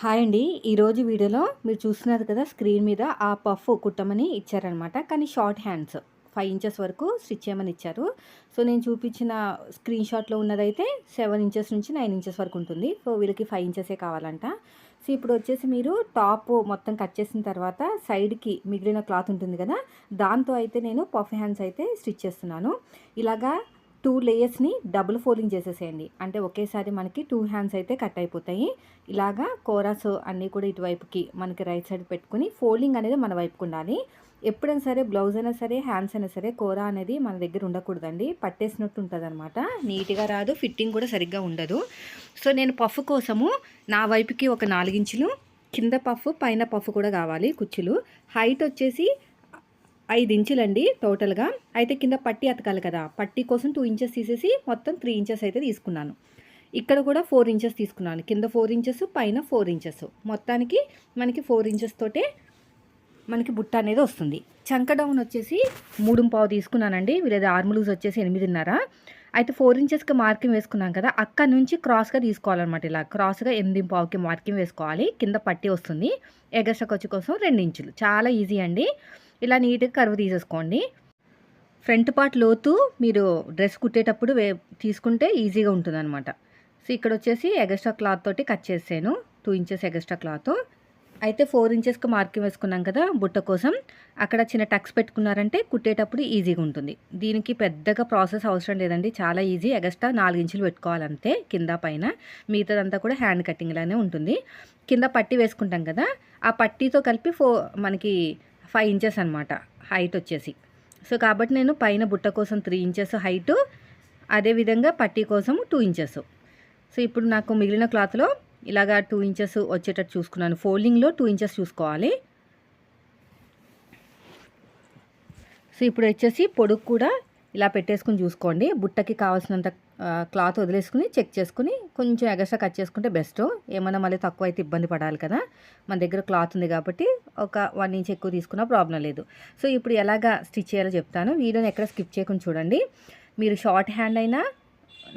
Hi అండి. ఈరోజు వీడియోలో మీరు చూస్తున్నారు కదా స్క్రీన్ మీద ఆ పఫ్ కుట్టమని ఇచ్చారనమాట. కానీ షార్ట్ హ్యాండ్స్ ఫైవ్ ఇంచెస్ వరకు స్టిచ్ చేయమని ఇచ్చారు. సో నేను చూపించిన స్క్రీన్ షాట్లో ఉన్నదైతే సెవెన్ ఇంచెస్ నుంచి నైన్ ఇంచెస్ వరకు ఉంటుంది. సో వీళ్ళకి ఫైవ్ ఇంచెసే కావాలంట. సో ఇప్పుడు వచ్చేసి మీరు టాప్ మొత్తం కట్ చేసిన తర్వాత సైడ్కి మిగిలిన క్లాత్ ఉంటుంది కదా దాంతో అయితే నేను పఫ్ హ్యాండ్స్ అయితే స్టిచ్ చేస్తున్నాను. ఇలాగా టూ లేయర్స్ని డబుల్ ఫోల్డింగ్ చేసేసేయండి. అంటే ఒకేసారి మనకి టూ హ్యాండ్స్ అయితే కట్ అయిపోతాయి. ఇలాగా కోరాస్ అన్నీ కూడా ఇటువైపుకి మనకి రైట్ సైడ్ పెట్టుకుని ఫోల్డింగ్ అనేది మన వైపుకు ఉండాలి. ఎప్పుడైనా సరే బ్లౌజ్ అయినా సరే హ్యాండ్స్ అయినా సరే కూర అనేది మన దగ్గర ఉండకూడదండి. పట్టేసినట్టు ఉంటుంది అనమాట నీట్గా రాదు ఫిట్టింగ్ కూడా సరిగ్గా ఉండదు. సో నేను పఫ్ కోసము నా వైపుకి ఒక నాలుగించులు కింద పఫ్ పైన పఫ్ కూడా కావాలి కుచ్చులు. హైట్ వచ్చేసి ఐదు ఇంచులండి టోటల్గా. అయితే కింద పట్టి అతకాలి కదా. పట్టి కోసం టూ ఇంచెస్ తీసేసి మొత్తం త్రీ ఇంచెస్ అయితే తీసుకున్నాను. ఇక్కడ కూడా ఫోర్ ఇంచెస్ తీసుకున్నాను. కింద ఫోర్ ఇంచెస్ పైన ఫోర్ ఇంచెస్ మొత్తానికి మనకి ఫోర్ ఇంచెస్ తోటే మనకి బుట్ట అనేది వస్తుంది. చంక డౌన్ వచ్చేసి మూడు పావు తీసుకున్నానండి. వీళ్ళది ఆర్ములూజ్ వచ్చేసి ఎనిమిదిన్నర. అయితే ఫోర్ ఇంచెస్కి మార్కింగ్ వేసుకున్నాం కదా. అక్కడ నుంచి క్రాస్గా తీసుకోవాలన్నమాట ఇలా. క్రాస్గా ఎనిమిది పావుకి మార్కింగ్ వేసుకోవాలి. కింద పట్టి వస్తుంది. ఎగస్ట్రా ఖర్చు కోసం రెండు ఇంచులు. చాలా ఈజీ అండి. ఇలా నీట్గా కరువు తీసేసుకోండి. ఫ్రంట్ పార్ట్ లోతు మీరు డ్రెస్ కుట్టేటప్పుడు వే తీసుకుంటే ఈజీగా ఉంటుంది అనమాట సో ఇక్కడ వచ్చేసి ఎగస్ట్రా క్లాత్ తోటి కట్ చేసాను టూ ఇంచెస్ ఎగస్ట్రా క్లాత్. అయితే ఫోర్ ఇంచెస్కి మార్కింగ్ వేసుకున్నాం కదా బుట్ట కోసం. అక్కడ చిన్న టక్స్ పెట్టుకున్నారంటే కుట్టేటప్పుడు ఈజీగా ఉంటుంది. దీనికి పెద్దగా ప్రాసెస్ అవసరం లేదండి. చాలా ఈజీ. ఎగస్ట్రా నాలుగు ఇంచులు పెట్టుకోవాలంతే కింద పైన. మిగతాదంతా కూడా హ్యాండ్ కటింగ్లానే ఉంటుంది. కింద పట్టి వేసుకుంటాం కదా. ఆ పట్టీతో కలిపి ఫో మనకి ఫైవ్ ఇంచెస్ అనమాట హైట్ వచ్చేసి. సో కాబట్టి నేను పైన బుట్ట కోసం త్రీ ఇంచెస్ హైటు అదేవిధంగా పట్టీ కోసం టూ ఇంచెస్. సో ఇప్పుడు నాకు మిగిలిన క్లాత్లో ఇలాగా టూ ఇంచెస్ వచ్చేటట్టు చూసుకున్నాను. ఫోల్డింగ్లో టూ ఇంచెస్ చూసుకోవాలి. సో ఇప్పుడు వచ్చేసి పొడుగు కూడా ఇలా పెట్టేసుకుని చూసుకోండి. బుట్టకి కావాల్సినంత క్లాత్ వదిలేసుకుని చెక్ చేసుకుని కొంచెం ఎగస్ట్రా కట్ చేసుకుంటే బెస్ట్. ఏమైనా మళ్ళీ తక్కువ అయితే ఇబ్బంది పడాలి కదా. మన దగ్గర క్లాత్ ఉంది కాబట్టి ఒక వన్ ఇంచ్ ఎక్కువ తీసుకున్నా ప్రాబ్లం లేదు. సో ఇప్పుడు ఎలాగా స్టిచ్ చేయాలో చెప్తాను. వీడియోని ఎక్కడ స్కిప్ చేయకుండా చూడండి. మీరు షార్ట్ హ్యాండ్ అయినా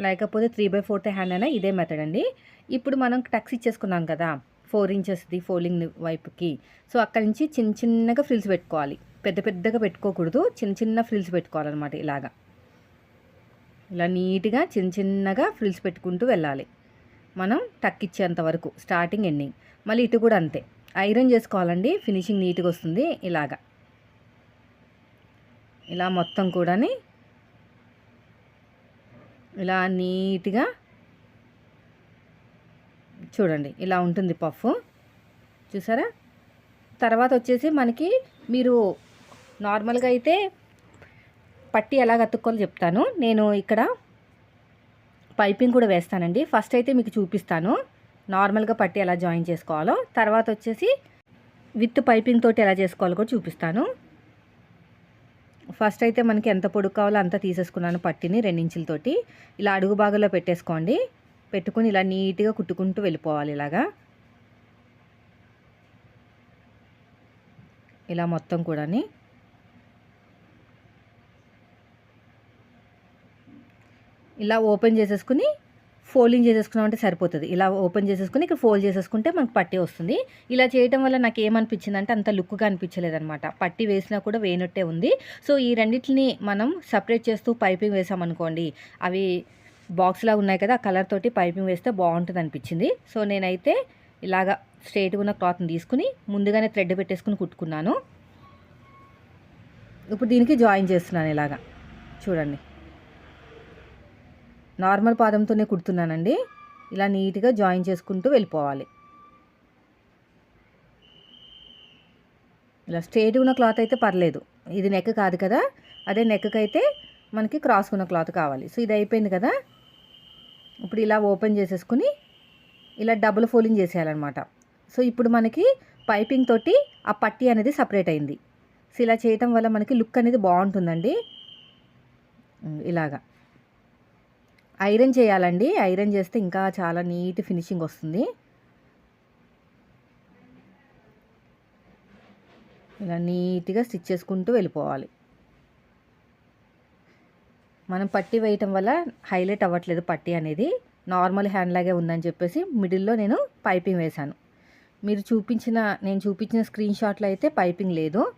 లేకపోతే త్రీ బై ఫోర్త్ హ్యాండ్ అయినా ఇదే మెథడ్ అండి. ఇప్పుడు మనం టక్స్ ఇచ్చేసుకున్నాం కదా ఫోర్ ఇంచెస్ది ఫోల్డింగ్ వైపుకి. సో అక్కడి నుంచి చిన్న చిన్నగా ఫ్రిల్స్ పెట్టుకోవాలి. పెద్ద పెద్దగా పెట్టుకోకూడదు. చిన్న చిన్న ఫ్రిల్స్ పెట్టుకోవాలన్నమాట ఇలాగా. ఇలా నీట్గా చిన్న చిన్నగా ఫ్రిల్స్ పెట్టుకుంటూ వెళ్ళాలి. మనం టక్ ఇచ్చేంత వరకు స్టార్టింగ్ ఎండింగ్ మళ్ళీ ఇటు కూడా అంతే. ఐరన్ చేసుకోవాలండి ఫినిషింగ్ నీట్గా వస్తుంది ఇలాగా. ఇలా మొత్తం కూడాని ఇలా నీట్గా చూడండి ఇలా ఉంటుంది పఫ్. చూసారా? తర్వాత వచ్చేసి మనకి మీరు నార్మల్గా అయితే పట్టి ఎలా అతుక్కోవాలో చెప్తాను. నేను ఇక్కడ పైపింగ్ కూడా వేస్తానండి. ఫస్ట్ అయితే మీకు చూపిస్తాను నార్మల్గా పట్టి ఎలా జాయిన్ చేసుకోవాలో. తర్వాత వచ్చేసి విత్ పైపింగ్ తోటి ఎలా చేసుకోవాలో కూడా చూపిస్తాను. ఫస్ట్ అయితే మనకి ఎంత పొడుగు కావాలో అంత తీసేసుకున్నాను పట్టిని రెండించులతోటి ఇలా అడుగు భాగంలో పెట్టేసుకోండి. పెట్టుకుని ఇలా నీట్గా కుట్టుకుంటూ వెళ్ళిపోవాలి ఇలాగా. ఇలా మొత్తం కూడాని. ఇలా ఓపెన్ చేసేసుకుని ఫోల్డింగ్ చేసేసుకున్నామంటే సరిపోతుంది. ఇలా ఓపెన్ చేసేసుకుని ఇక్కడ ఫోల్డ్ చేసేసుకుంటే మనకు పట్టి వస్తుంది. ఇలా చేయడం వల్ల నాకు ఏమనిపించింది అంటే అంత లుక్గా అనిపించలేదనమాట పట్టి వేసినా కూడా వేయనట్టే ఉంది. సో ఈ రెండింటిని మనం సపరేట్ చేస్తూ పైపింగ్ వేసామనుకోండి అవి బాక్స్లా ఉన్నాయి కదా కలర్ తోటి పైపింగ్ వేస్తే బాగుంటుంది అనిపించింది. సో నేనైతే ఇలాగా స్ట్రైట్గా ఉన్న క్లాత్ని తీసుకుని ముందుగానే థ్రెడ్ పెట్టేసుకుని కుట్టుకున్నాను. ఇప్పుడు దీనికి జాయిన్ చేస్తున్నాను ఇలాగా. చూడండి. నార్మల్ పాదంతోనే కుడుతున్నానండి. ఇలా నీట్గా జాయిన్ చేసుకుంటూ వెళ్ళిపోవాలి. ఇలా స్ట్రేట్ ఉన్న క్లాత్ అయితే పర్లేదు. ఇది నెక్ కాదు కదా. అదే నెక్కి అయితే మనకి క్రాస్ ఉన్న క్లాత్ కావాలి. సో ఇది అయిపోయింది కదా. ఇప్పుడు ఇలా ఓపెన్ చేసేసుకుని ఇలా డబుల్ ఫోలింగ్ చేసేయాలన్నమాట. సో ఇప్పుడు మనకి పైపింగ్ తోటి ఆ పట్టి అనేది సపరేట్ అయింది. సో ఇలా చేయటం వల్ల మనకి లుక్ అనేది బాగుంటుందండి. ఇలాగా. ఐరన్ చేయాలండి. ఐరన్ చేస్తే ఇంకా చాలా నీట్ ఫినిషింగ్ వస్తుంది. ఇలా నీట్గా స్టిచ్ చేసుకుంటూ వెళ్ళిపోవాలి. మనం పట్టి వేయటం వల్ల హైలైట్ అవ్వట్లేదు పట్టి అనేది. నార్మల్ హ్యాండ్ లాగే ఉందని చెప్పేసి మిడిల్లో నేను పైపింగ్ వేశాను. మీరు చూపించిన నేను చూపించిన స్క్రీన్ షాట్లో అయితే పైపింగ్ లేదు.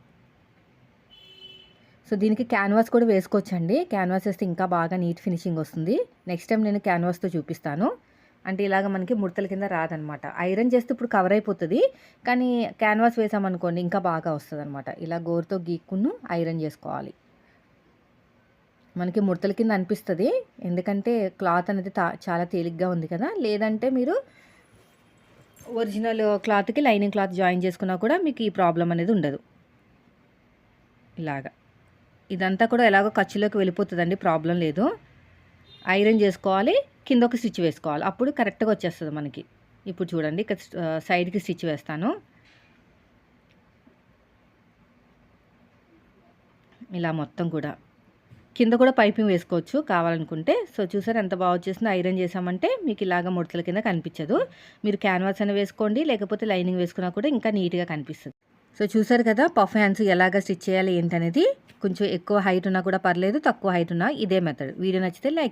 సో దీనికి క్యాన్వాస్ కూడా వేసుకోవచ్చండి. క్యాన్వాస్ వేస్తే ఇంకా బాగా నీట్ ఫినిషింగ్ వస్తుంది. నెక్స్ట్ టైం నేను క్యాన్వాస్తో చూపిస్తాను. అంటే ఇలాగ మనకి ముడతల కింద రాదనమాట. ఐరన్ చేస్తే ఇప్పుడు కవర్ అయిపోతుంది. కానీ క్యాన్వాస్ వేసామనుకోండి ఇంకా బాగా వస్తుంది అనమాట ఇలా గోరుతో గీక్కును ఐరన్ చేసుకోవాలి. మనకి ముడతల కింద అనిపిస్తుంది. ఎందుకంటే క్లాత్ అనేది తా- చాలా తేలిగ్గా ఉంది కదా. లేదంటే మీరు ఒరిజినల్ క్లాత్కి లైనింగ్ క్లాత్ జాయిన్ చేసుకున్నా కూడా మీకు ఈ ప్రాబ్లం అనేది ఉండదు. ఇలాగా. ఇదంతా కూడా ఎలాగో ఖర్చులోకి వెళ్ళిపోతుందండి ప్రాబ్లం లేదు. ఐరన్ చేసుకోవాలి కింద ఒక స్టిచ్ వేసుకోవాలి. అప్పుడు కరెక్ట్గా వచ్చేస్తుంది మనకి. ఇప్పుడు చూడండి ఇక్కడ సైడ్కి స్టిచ్ వేస్తాను. ఇలా మొత్తం కూడా. కింద కూడా పైపింగ్ వేసుకోవచ్చు కావాలనుకుంటే. సో చూసారు ఎంత బాగా వచ్చేసిందో. ఐరన్ చేసామంటే మీకు ఇలాగ ముడతల కింద కనిపించదు. మీరు క్యాన్వాస్ అని వేసుకోండి లేకపోతే లైనింగ్ వేసుకున్నా కూడా ఇంకా నీట్గా కనిపిస్తుంది. సో చూసారు కదా పఫ్ హ్యాండ్స్ ఎలాగ స్టిచ్ చేయాలి ఏంటనేది? కొంచెం ఎక్కువ హైట్ ఉన్నా కూడా పర్లేదు తక్కువ హైట్ ఉన్నా ఇదే మెథడ్ వీడియో నచ్చితే లైక్